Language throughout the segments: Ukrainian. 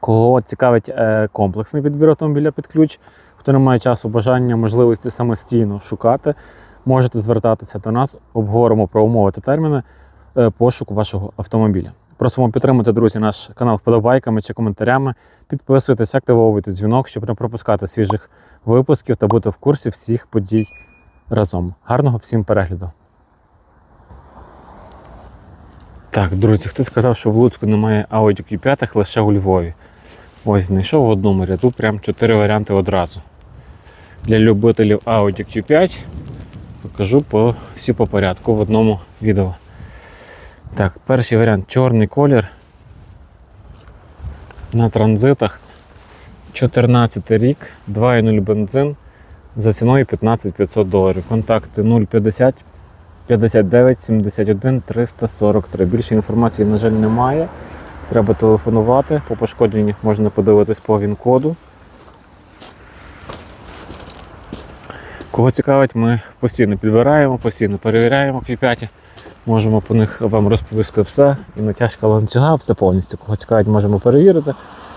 Кого цікавить е, комплексний підбір автомобіля під ключ, хто не має часу, бажання, можливості самостійно шукати, можете звертатися до нас, обговоримо про умови та терміни е, пошуку вашого автомобіля. Просимо підтримати, друзі, наш канал вподобайками чи коментарями. Підписуйтесь, активовуйте дзвінок, щоб не пропускати свіжих випусків та бути в курсі всіх подій разом. Гарного всім перегляду! Так, друзі, хтось сказав, що в Луцьку немає Audi Q5, лише у Львові. Ось знайшов в одному ряду прям чотири варіанти одразу. Для любителів Audi Q5 покажу по, всі по порядку в одному відео. Так, перший варіант чорний колір. На транзитах. 14 рік, 2,0 бензин за ціною 15 500 доларів. Контакти 050 59 71 343. Більше інформації, на жаль, немає. Треба телефонувати. По пошкодженнях можна подивитись по він-коду. Кого цікавить, ми постійно підбираємо, постійно перевіряємо Q5. Можемо по них вам розповісти все. І натяжка ланцюга, все повністю. Кого цікавить, можемо перевірити.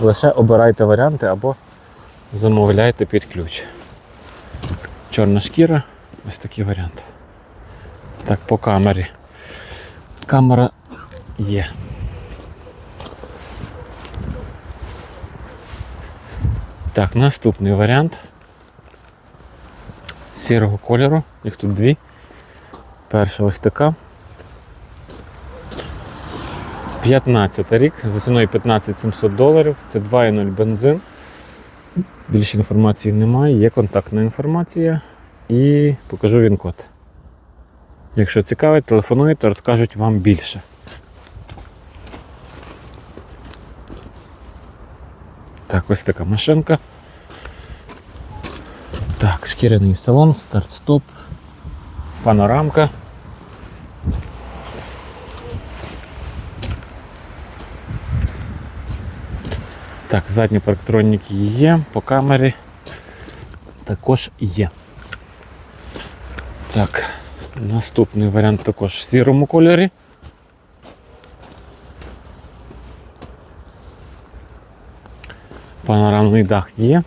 Лише обирайте варіанти або замовляйте під ключ. Чорна шкіра, ось такий варіант. Так, по камері. Камера є. Так, наступний варіант. Сірого кольору, їх тут дві. Перша ось така. 15 рік, за ціною 15 700 доларів. Це 2,0 бензин. Більше інформації немає, є контактна інформація і покажу він код. Якщо цікавить, телефонуйте, розкажуть вам більше. Так, ось така машинка. Так, шкіряний салон, старт-стоп, панорамка. Так, задні парктроніки є, по камері також є. Так, наступний варіант також в сірому кольорі. Панорамний дах є.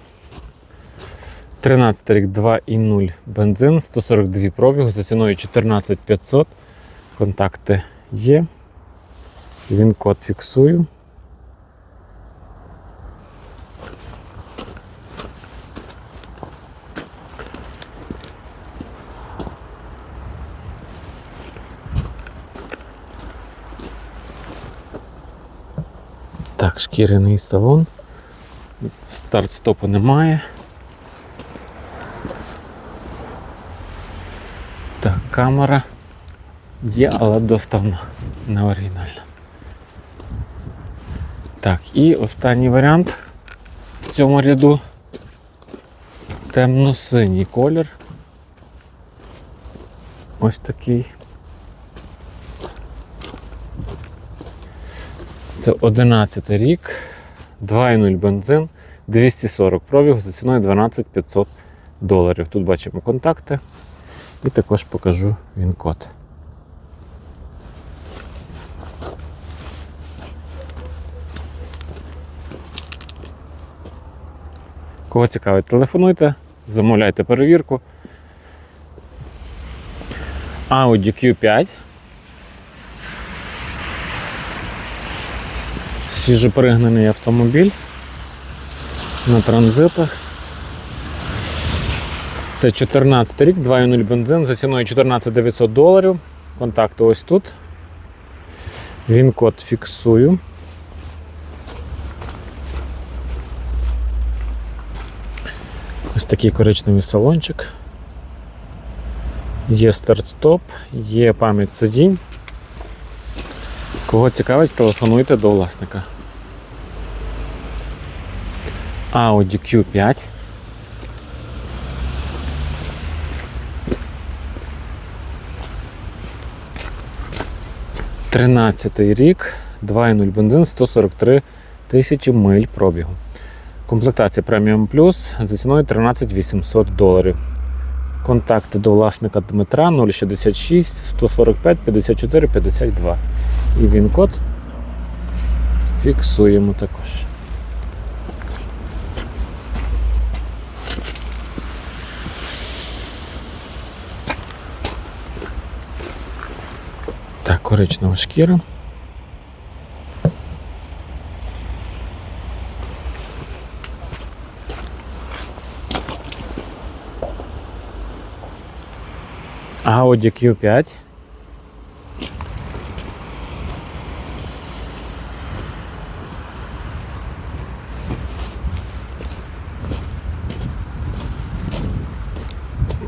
13 рік 2,0 бензин, 142 пробігу за ціною 14500. Контакти є. Він код фіксую. Так, шкіряний салон. Старт-стопу немає. Так, камера є, але доставна, не оригінальна. Так, і останній варіант в цьому ряду темно-синій колір. Ось такий. Це 11 рік, 2,0 бензин, 240 пробіг за ціною 12 500 доларів. Тут бачимо контакти і також покажу він код. Кого цікавить, телефонуйте, замовляйте перевірку. Audi Q5. Свіжопригнаний автомобіль на транзитах. Це 14 рік, 2,0 бензин за ціною 14 900 доларів. Контакти ось тут. Він код фіксую. Ось такий коричневий салончик. Є старт-стоп, є пам'ять сидінь. Кого цікавить, телефонуйте до власника. Audi Q5. Тринадцятий рік, 2.0 бензин, 143 тисячі миль пробігу. Комплектація Premium Plus за ціною 13 800 доларів. Контакти до власника Дмитра 066 145 54 52. І він код фіксуємо також. Коричнева шкіра. Audi Q5.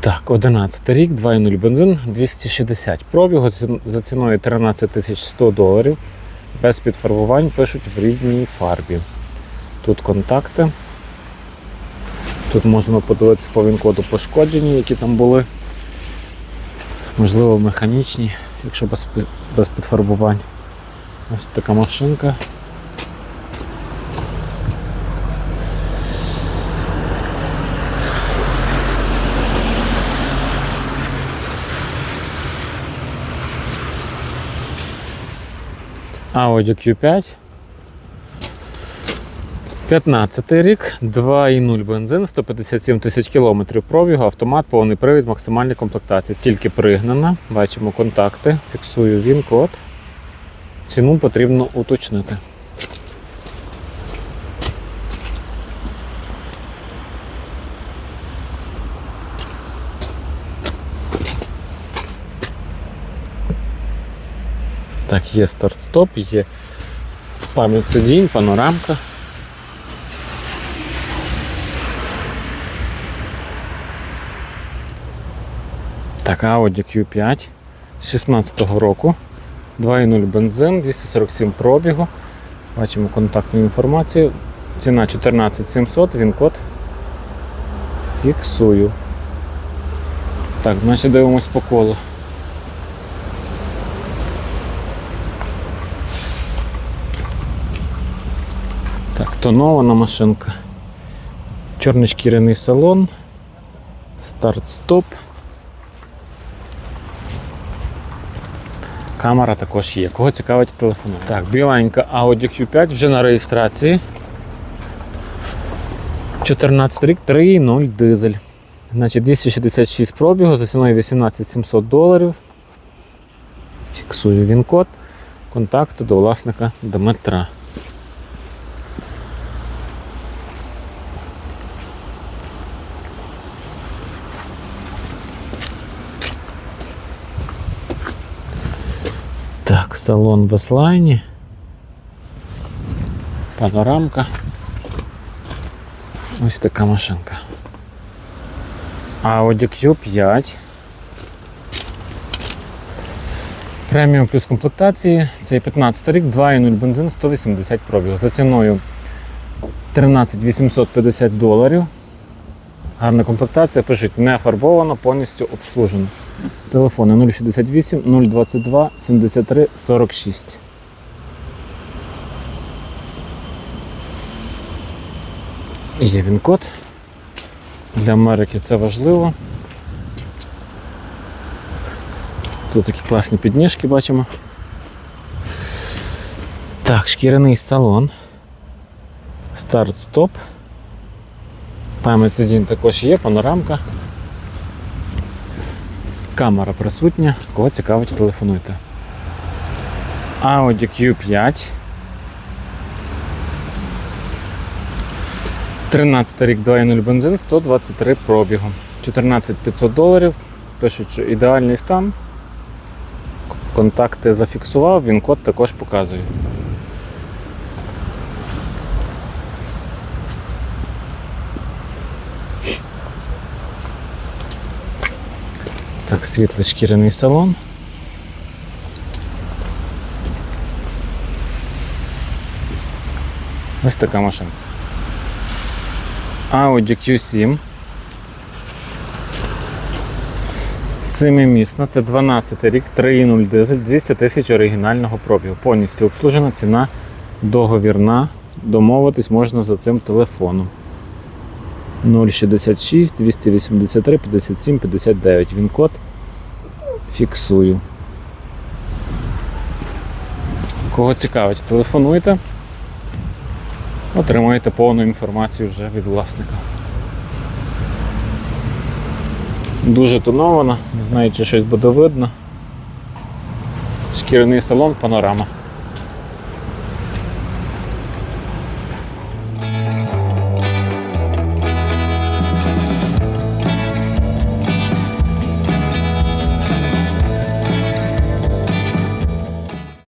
Так, 11 рік, 2.0 бензин, 260 пробігу за ціною 13 100 доларів. Без підфарбувань пишуть в рідній фарбі. Тут контакти. Тут можемо подивитися по він-коду пошкоджені, які там були. Можливо, механічні, якщо без, без підфарбувань. Ось така машинка. Audi Q5. 15 рік, 2,0 бензин, 157 тисяч кілометрів пробігу, автомат, повний привід, максимальна комплектація. Тільки пригнана. Бачимо контакти, фіксую він код. Ціну потрібно уточнити. Так, є старт-стоп, є пам'ять сидінь, панорамка. Так, Audi Q5 16-го року. 2.0 бензин, 247 пробігу. Бачимо контактну інформацію. Ціна 14700, він код. Фіксую. Так, значить дивимось по колу. Так, тонована машинка. Чорний шкіряний салон. Старт-стоп. Камера також є. Кого цікавить телефон? Так, біленька Audi Q5 вже на реєстрації. 14 рік, 3.0 дизель. Значить 266 пробігу за ціною 18 700 доларів. Фіксую він код. Контакти до власника Дмитра. Так, салон в S-Line. Панорамка. Ось така машинка. Audi Q5. Преміум плюс комплектації. Це 15 рік, 2.0 бензин, 180 пробігу. За ціною 13 850 доларів. Гарна комплектація, пишуть не фарбовано, повністю обслужено. Телефони 068 022 73 46. Є він код. Для Америки це важливо. Тут такі класні підніжки бачимо. Так, шкіряний салон. Старт-стоп. Пам'ять сидінь також є, панорамка. Камера присутня. Кого цікавить, телефонуйте. Audi Q5. 13 рік 2.0 бензин, 123 пробігу. 14 500 доларів. Пишуть, що ідеальний стан. Контакти зафіксував, він код також показує. Так, світлий шкіряний салон. Ось така машинка. Audi Q7. Семимісна, це 12 рік, 3.0 дизель, 200 тисяч оригінального пробігу. Повністю обслужена, ціна договірна. Домовитись можна за цим телефоном. 066 283 57 59. Він код фіксую. Кого цікавить, телефонуйте. Отримаєте повну інформацію вже від власника. Дуже тонована, не знаю, чи щось буде видно. Шкіряний салон, панорама.